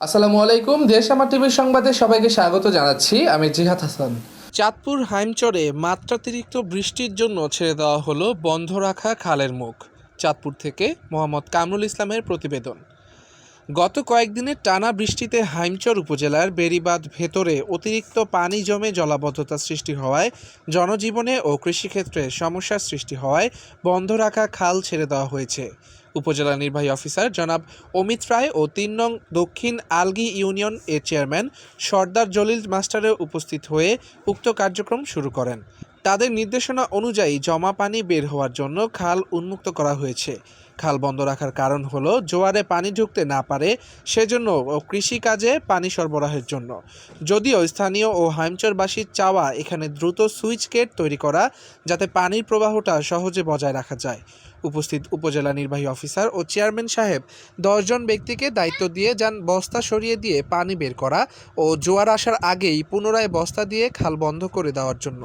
আসসালামু আলাইকুম, দেশ আমার টিভির সংবাদে সবাইকে স্বাগত জানাচ্ছি। আমি জিহাদ হাসান। চাঁদপুর হাইমচরে মাত্রাতিরিক্ত বৃষ্টির জন্য ছেড়ে দেওয়া হলো, বন্ধ রাখা খালের মুখ। চাঁদপুর থেকে মোহাম্মদ কামরুল ইসলামের প্রতিবেদন। গত কয়েকদিনের টানা বৃষ্টিতে হাইমচর উপজেলার বেড়িবাঁধ ভেতরে অতিরিক্ত পানি জমে জলাবদ্ধতা সৃষ্টি হওয়ায়, জনজীবনে ও কৃষিক্ষেত্রে সমস্যার সৃষ্টি হওয়ায় বন্ধ রাখা খাল ছেড়ে দেওয়া হয়েছে। উপজেলা নির্বাহী অফিসার জনাব অমিত রায় ও তিন নং দক্ষিণ আলগি ইউনিয়ন এর চেয়ারম্যান সর্দার জলিল মাস্টারে উপস্থিত হয়ে উক্ত কার্যক্রম শুরু করেন। তাদের নির্দেশনা অনুযায়ী জমা পানি বের হওয়ার জন্য খাল উন্মুক্ত করা হয়েছে। খাল বন্ধ রাখার কারণ হলো জোয়ারে পানি ঢুকতে না পারে, সেজন্য কৃষিকাজে পানি সরবরাহের জন্য। যদিও স্থানীয় ও হাইমচরবাসীর চাওয়া এখানে দ্রুত সুইচ গেট তৈরি করা যাতে পানির প্রবাহটা সহজে বজায় রাখা যায়। উপস্থিত উপজেলা নির্বাহী অফিসার ও চেয়ারম্যান সাহেব দশজন ব্যক্তিকে দায়িত্ব দিয়ে যান বস্তা সরিয়ে দিয়ে পানি বের করা ও জোয়ার আসার আগেই পুনরায় বস্তা দিয়ে খাল বন্ধ করে দেওয়ার জন্য।